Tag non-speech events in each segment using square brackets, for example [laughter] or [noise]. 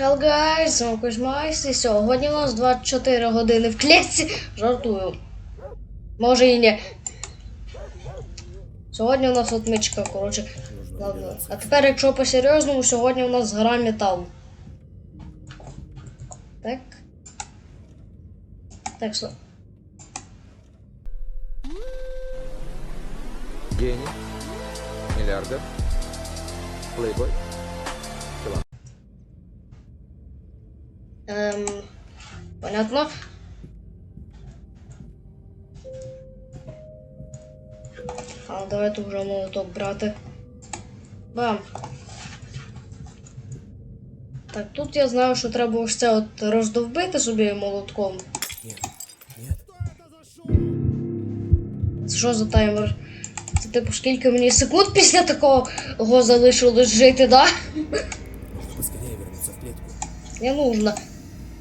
Hello guys, з вами і сьогодні у нас 24 години в клітці. Жартую. Може і ні. Сьогодні у нас отмичка, коротше. Ладно. А тепер, якщо по-серйозному, сьогодні у нас гра метал. Так. Так, що. Гений, миллиардер, плейбой. Ем, понятно. А, давайте вже молоток брати. Бам. Так, тут я знаю, що треба ось це от роздовбити собі молотком. Це що за таймер? Це типу скільки мені секунд після такого залишилось жити, да? Не нужно.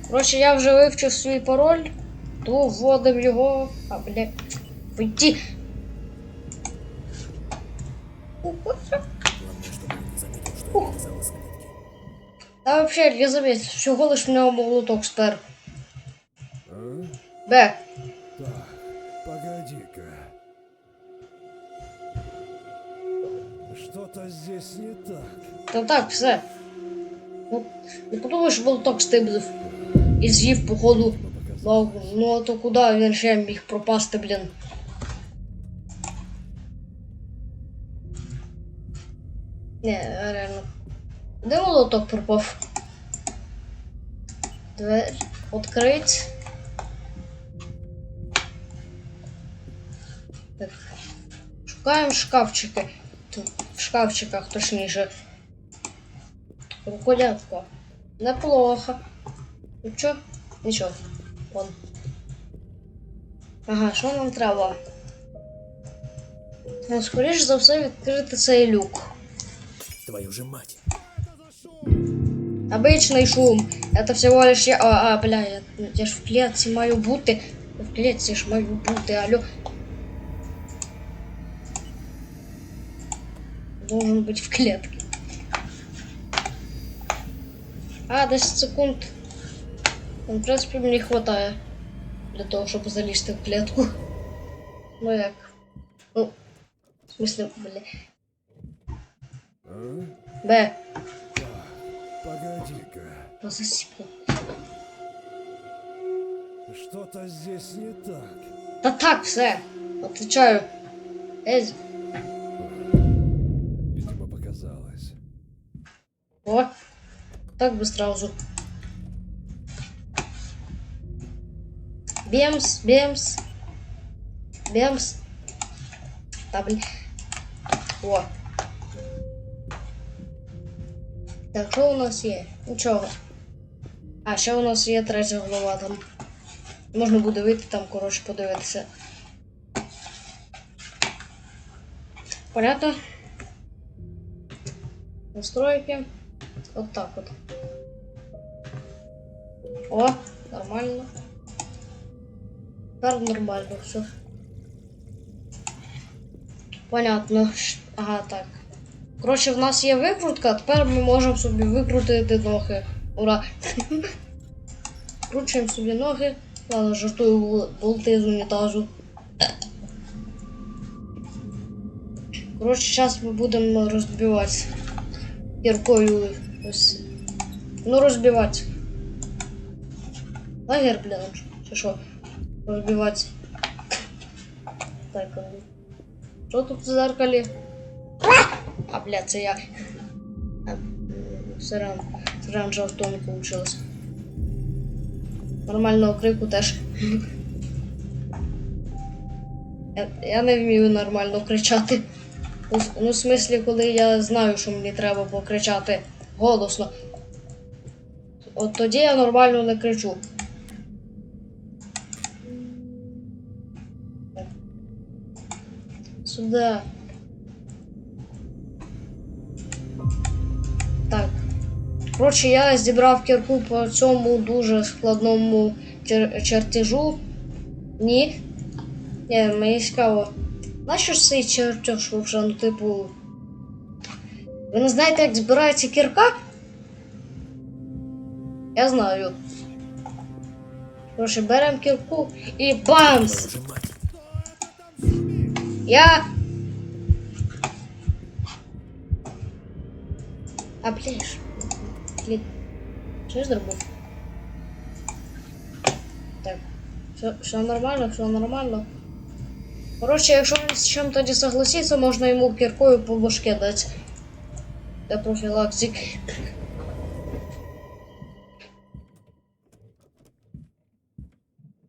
Короче, я вже вивчив свій пароль, то вводив його. А, бля. Вийти. Заметил, клетке. Та вообще, я заметь, всього лиш в нього молоток спер. А? Бе. Так, погоди-ка. Что-то здесь не так. Та так, все. Ну, не подумай, що молоток стиблив. І з'їв, походу. Что? Ну, а то куди він ще міг пропасти, блін. Не, реально. Де молоток пропав? Двері відкрить. Так. Шукаємо шкафчики. Тут, в шкафчиках, точніше. Рукодятка. Неплохо. Нічого? Нічого. Вон. Ага, що нам треба? Ну, скоріш за все відкрити цей люк. Твою же мать. Обичний шум. Это всего лишь я. А, а бля, я, я ж в клетці маю бути. В клетці ж маю бути, алло. Должен быть в клетке. А, 10 секунд. Ну, В принципі, мені хватає для того, щоб залізти в клетку. Ну як? Ну, в смысле, бля. А? Б. Так, погоди-ка. Засіпну. Что-то здесь не так. Та так, все. Отвечаю. Езь. Видимо, показалось. О. Так бы сразу. Бемс, бемс. Бемс. Та блін. О. Так, що у нас є? Нічого. А, ще у нас є третя голова там. Можна буде вийти там, коротше, подивитися. Понятно? Настройки. Вот так вот. О, нормально. Тепер нормально все. Понятно. Ага, так. Коротше, в нас є викрутка, тепер ми можемо собі викрутити ноги. Ура! Кручуємо собі ноги. Ладно, жартую болти з унітазу. Коротше, зараз ми будемо розбивати кіркою ось. Ну, розбивати. Лагер, блін, чи що? Розбивати. Так, ну. тут в зеркалі? А, бля, це я. Сирен не вийшло. Нормального крику теж. Я, я не вмію нормально кричати. Ну, Ну, в смислі, коли я знаю, що мені треба покричати голосно. От тоді я нормально не кричу. Сюди. Так. Коротше, я зібрав кірку по цьому дуже складному чер- чертежу. Ні. Ні, мені цікаво. Нащо цей чертеж вже, ну, типу. Ви не знаєте, як збирається кірка? Я знаю. Короче, беремо кірку і бамс! Твою же мать! Я. А блін. ж. Блін. Що я зробив? Так. Все, все нормально, все нормально. Короче, якщо він з чим тоді согласиться, можна йому кіркою по башке дати. Для профілактики.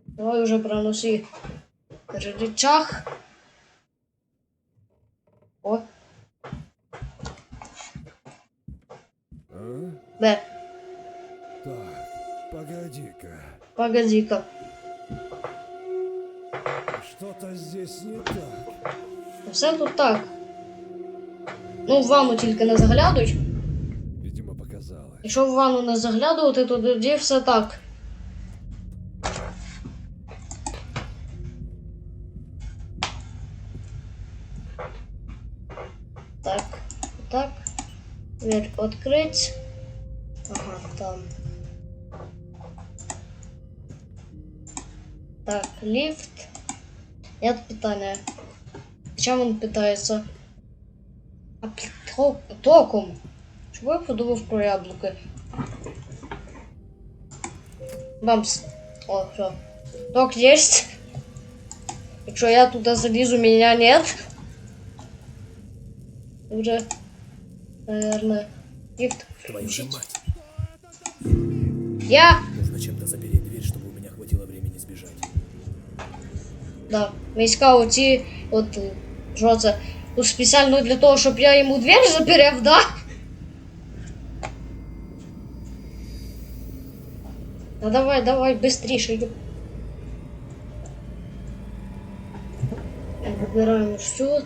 Давай уже проноси рычаг. О, А? Так, погоди-ка. погоди-ка. Что-то здесь не так. Все тут так. Ну, в ванну тільки не заглядуй. Видимо, показалось. Якщо в ванну не заглядувати, то тоді все. Так, Дверь открыть. Ага, там. Так, лифт. Нет питания. Чем он питается? Ток- током. Чого я подумав про яблуки? Бамс. О, все. Ток есть. Якщо я туда залізу, меня нет. Уже, наверное, лифт Твою же включить. мать! Я, Нужно чем-то запереть дверь, чтобы у меня хватило времени сбежать. да, міська оці, от, е, що це, тут спеціально для того, щоб я йому двері заперев, да? Ну давай, давай, быстріше. йди. Выбираем счет.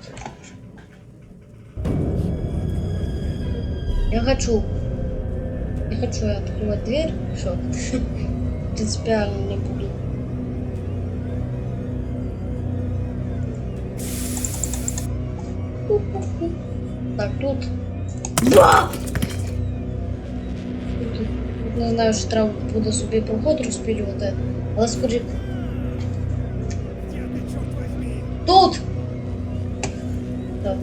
Я хочу. Я хочу открывать дверь. Все. [laughs] Принципиально не буду. Так, тут. Тут, Не знаю, що треба буде собі проход розпілювати, але скорі. Тут! Так.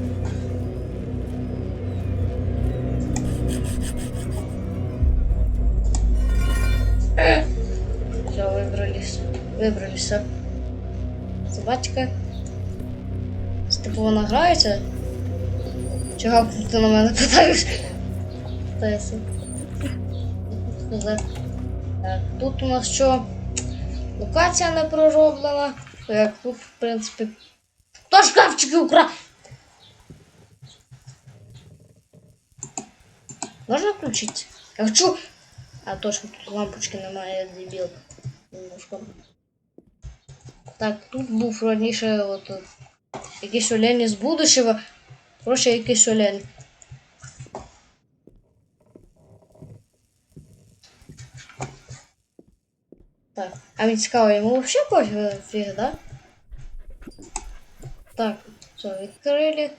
Вибралися. Собачка. Типу вона грається? Чого ти на мене питаєш? Питаєшся. Так, тут у нас що? Локація не пророблена. Як тут, в принципі. То шкафчики укра. Можна включити? Я хочу. А точно тут лампочки немає, я дебіл. Немножко. Так, тут був раніше от, от якийсь олень із будущего. Короче, якийсь олень. Так, а він цікаво, йому вообще пофіг, да? Так, все, відкрили.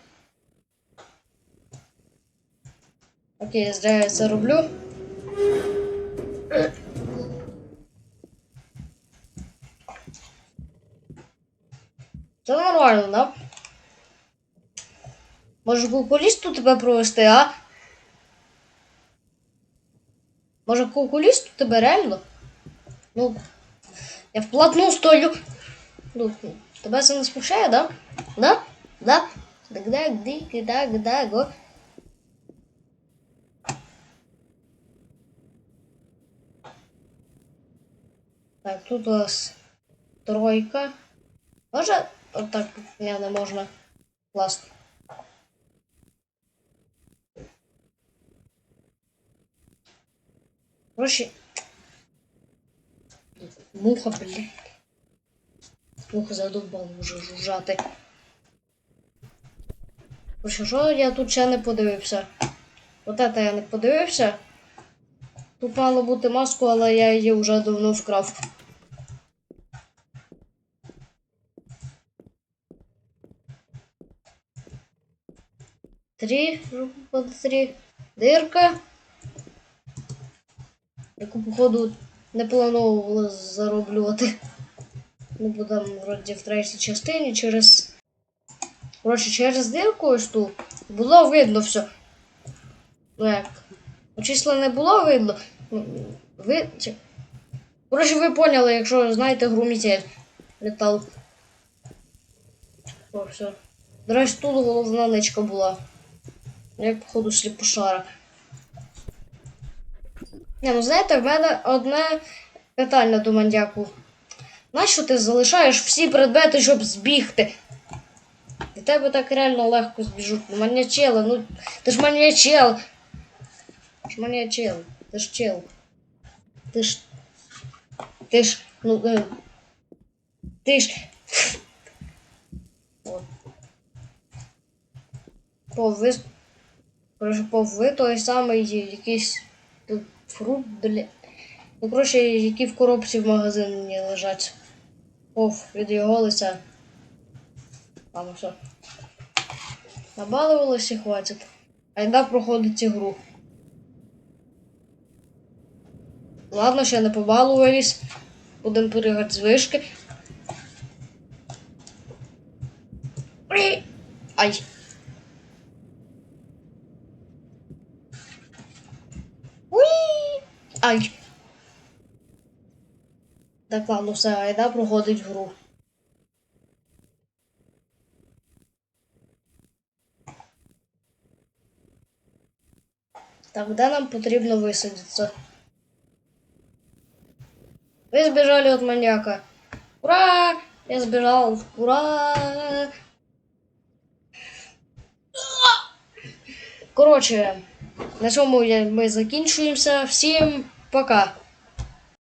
Окей, зря я це роблю. Це нормально, да? Може к окулісту тебе провести, а? Може к окулісту тебе реально? Ну, я вплотну стою. Ну, тебе це не смущає, да? Да? Да? Дак-дак, дик, дак, дак, го. Так, тут у нас тройка. Може, отак я не можна. Класно. Короче. Муха, блін. Муха задовбала вже жужжати. Короче, що я тут ще не подивився? От це я не подивився. Тут мало бути маску, але я її вже давно вкрав. Три, три, дырка. яку, походу, не плановували зароблювати. Ну, бо там, вроді, в третій частині через. Коротше, через дирку ось ту було видно все. Ну як? Ну, числа не було видно. Ну, Ви. Коротше, ви поняли, якщо знаєте гру Мітель. Метал. О, все. До речі, тут головна ничка була. Як, походу, сліпошара. Ні, ну знаєте, в мене одне питання до мандяку. Нащо ти залишаєш всі предмети, щоб збігти? Від тебе так реально легко збіжуть. Ну, маньячела, ну ти ж маньячел. Ти ж маньячел. Ти ж чел. Ти ж. Ти ж. Ну. Е, ти ж. От. Пов, ви. Ви той самий якийсь фрукт, бля. Ну, коротше, які в коробці в магазині лежать. Пов, від його лиця. Там все. Набалувалось і хватить. Айда проходить ігру. Ладно, ще не побалувались. Будемо перегати з вишки. Ай. Ай. Так, ладно, все, айда проходить гру. Так, де нам потрібно висадитися? Вы сбежали от маньяка. Ура! Я сбежал. Ура! Коротше, на цьому ми закінчуємося. Всім пока.